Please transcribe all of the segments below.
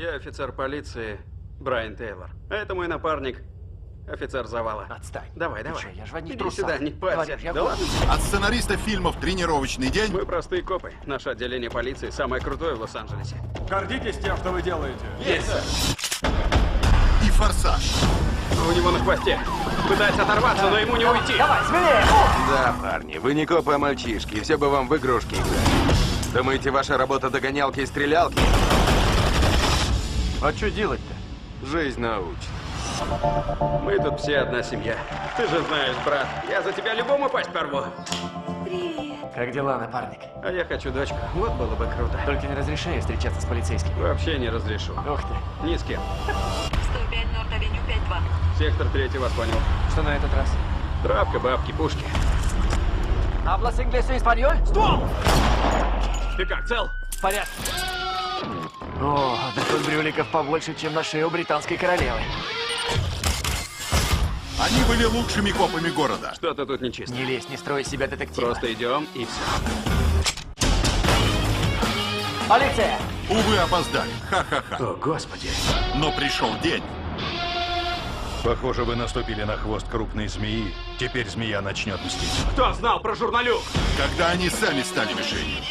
Я офицер полиции Брайан Тейлор. А это мой напарник, офицер завала. Отстань. Давай, Ты давай. чё, я ж в одних Иди трусах. сюда, не парься. Говоришь, да ладно. От сценариста фильмов «Тренировочный день» Мы простые копы. Наше отделение полиции самое крутое в Лос-Анджелесе. Гордитесь тем, что вы делаете. и «Форсаж». У него на хвосте. Пытается оторваться, но ему не уйти. Давай, смелее! Да, парни, вы не копы, а мальчишки, все бы вам в игрушки играть. Думаете, ваша работа догонялки и стрелялки? А что делать-то? Жизнь научит. Мы тут все одна семья. Ты же знаешь, брат, я за тебя любому пасть порву. Как дела, напарник? А я хочу дочку. Вот было бы круто. Только не разрешаю встречаться с полицейским. Вообще не разрешу. Ух ты. Ни с кем. 105 Норд-Авеню 5-2. Сектор третий вас понял. Что на этот раз? Травка, бабки, пушки. Hablas inglés y español? Ствол! Ты как, цел? В порядке. О, да тут брюликов побольше, чем на шее у британской королевы. Они были лучшими копами города. Что-то тут нечисто. Не лезь, не строй себя детектива. Просто идем и все. Полиция! Увы, опоздали. Ха-ха-ха. О, господи. Но пришел день. Похоже, вы наступили на хвост крупной змеи. Теперь змея начнет мстить. Кто знал про журналюк? Когда они сами стали мишенью.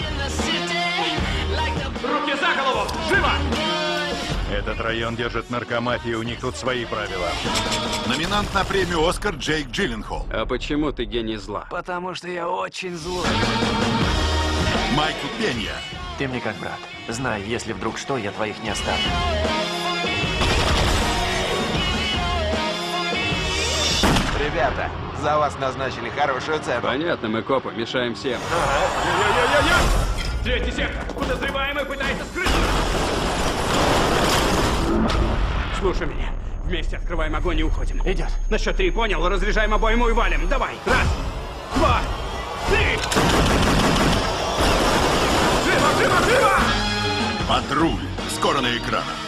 За голову! Живо! Этот район держит наркомафию, у них тут свои правила. Номинант на премию «Оскар» Джейк Джилленхол. А почему ты гений зла? Потому что я очень злой. Майкл Пенья. Ты мне как брат. Знай, если вдруг что, я твоих не оставлю. Ребята, за вас назначили хорошую цену. Понятно, мы копы, мешаем всем. Третий сектор! Подозреваемый пытается скрыться! Слушай меня. Вместе открываем огонь и уходим. Идет. На счет три понял, разряжаем обойму и валим. Давай. Раз, два, три! Живо, живо, живо! Патруль. Скоро на экранах.